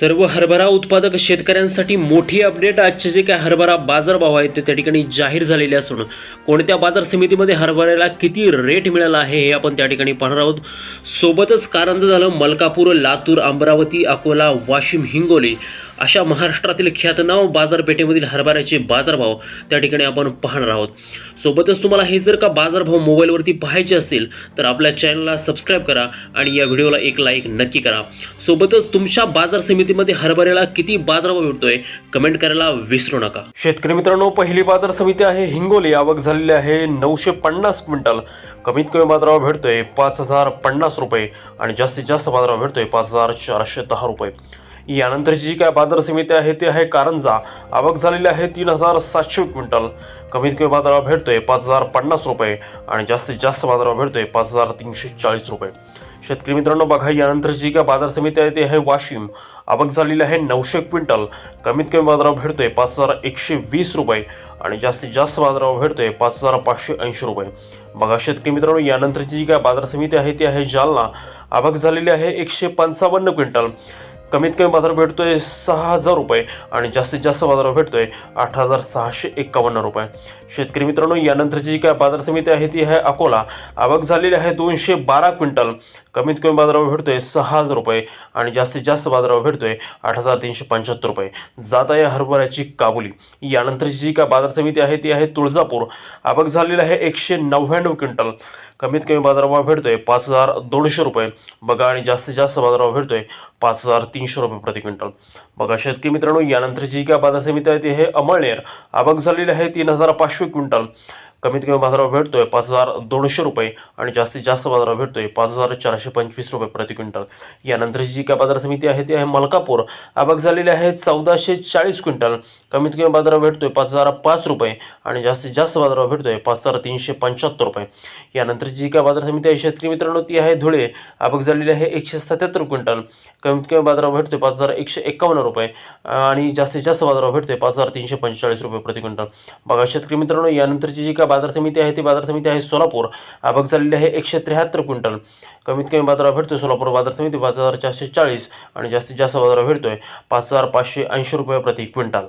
सर्व हरभरा उत्पादक शेतकऱ्यांसाठी मोठी अपडेट आजचे जे काय हरभरा बाजारभाव आहेत ते त्या ठिकाणी जाहीर झालेले असून कोणत्या बाजार समितीमध्ये हरभऱ्याला किती रेट मिळाला आहे हे आपण त्या ठिकाणी पाहणार आहोत. सोबतच कारंज झालं मलकापूर लातूर अमरावती अकोला वाशिम हिंगोली. अशा महाराष्ट्रातील ख्यातनाव बाजारपेठेमधील हरभऱ्याचे बाजारभाव त्या ठिकाणी आपण पाहणार आहोत. सोबतच तुम्हाला हे जर का बाजारभाव मोबाईलवरती पाहायचे असेल तर आपल्या चॅनलला सबस्क्राईब करा आणि या व्हिडिओला एक लाईक नक्की करा. सोबतच तुमच्या बाजार समितीमध्ये हरभऱ्याला किती बाजारभाव मिळतोय कमेंट करायला विसरू नका. शेतकरी मित्रांनो पहिली बाजार समिती आहे हिंगोली. आवक झालेली आहे नऊशे पन्नास क्विंटल. कमीत कमी बाजारभाव भेटतोय पाच हजार पन्नास रुपये आणि जास्तीत जास्त बाजारभाव भेटतोय पाच हजार चारशे दहा रुपये. यानंतरची जी काय बाजार समिती आहे ती आहे कारंजा. आवक झालेली आहे तीन हजार सातशे क्विंटल. कमीत कमी बाजारावर भेटतोय पाच हजार पन्नास रुपये आणि जास्तीत जास्त बाजारावर भेटतोय पाच हजार तीनशे चाळीस रुपये. शेतकरी मित्रांनो बघा यानंतरची जी काय बाजार समिती आहे ती आहे वाशिम. आवक झालेली आहे नऊशे क्विंटल. कमीत कमी बाजारावर भेटतोय पाच हजार एकशे वीस रुपये आणि जास्तीत जास्त बाजारावर भेटतोय पाच हजार पाचशे ऐंशी रुपये. बघा शेतकरी मित्रांनो यानंतरची जी काय बाजार समिती आहे ती आहे जालना. आवक झालेली आहे एकशे पंचावन्न क्विंटल. कमीत कमी बाजार भेटतो आहे सहा हजार रुपये आणि जास्तीत जास्त बाजार आहे आठ हजार सहाशे एक्कावन्न रुपये. शेतकरी मित्रांनो यानंतरची जी काय बाजार समिती आहे ती आहे अकोला. आवक झालेली आहे दोनशे बारा क्विंटल. कमीत कमी बाजारावर भेटतो आहे सहा हजार रुपये आणि जास्तीत जास्त बाजारावर भेटतो आहे आठ हजार तीनशे पंच्याहत्तर रुपये. जात आहे हरभऱ्याची काबुली. यानंतरची जी काय बाजार समिती आहे ती आहे तुळजापूर. आवक झालेली आहे एकशे नव्याण्णव क्विंटल. कमीत कमी बाजारभाव भेटतोय पाच हजार दोनशे रुपये. बघा आणि जास्तीत जास्त बाजारभाव भेटतोय पाच हजार तीनशे रुपये प्रति क्विंटल. बघा शेतकरी मित्रांनो यानंतरची जी काय बाजार समिती आहे ती हे अमळनेर. आवक झालेली आहे तीन हजार पाचशे क्विंटल. कमीत कमी बाजारावर भेटतोय पाच हजार दोनशे रुपये आणि जास्तीत जास्त बाजारावर भेटतोय पाच हजार चारशे पंचवीस रुपये प्रति क्विंटल. यानंतरची जी काय बाजार समिती आहे ती आहे मलकापूर. आवक झालेली आहे चौदाशे चाळीस क्विंटल. कमीत कमी बाजारावर भेटतोय पाच हजार पाच रुपये आणि जास्तीत जास्त बाजारावर भेटतोय पाच हजार तीनशे पंच्याहत्तर रुपये. यानंतरची जी काय बाजार समिती आहे शेतकरी मित्रांनो ती आहे धुळे. आवक झालेली आहे एकशे सत्याहत्तर क्विंटल. कमीत कमी बाजारावर भेटतोय पाच हजार एकशे एक्कावन्न रुपये आणि जास्तीत जास्त बाजारावर भेटतोय पाच हजार तीनशे पंचेचाळीस रुपये प्रति क्विंटल. बघा शेतकरी मित्रांनो यानंतरची जी काय बाजार समिती आहे ती बाजार समिती आहे सोलापूर. आवक झालेली आहे एकशे त्र्याहत्तर क्विंटल. कमीत कमी बाजारात भेटतो सोलापूर बाजार समिती पाच हजार चारशे चाळीस आणि जास्तीत जास्त बाजारावर भेटतो आहे पाच हजार पाचशे ऐंशी रुपये प्रति क्विंटल.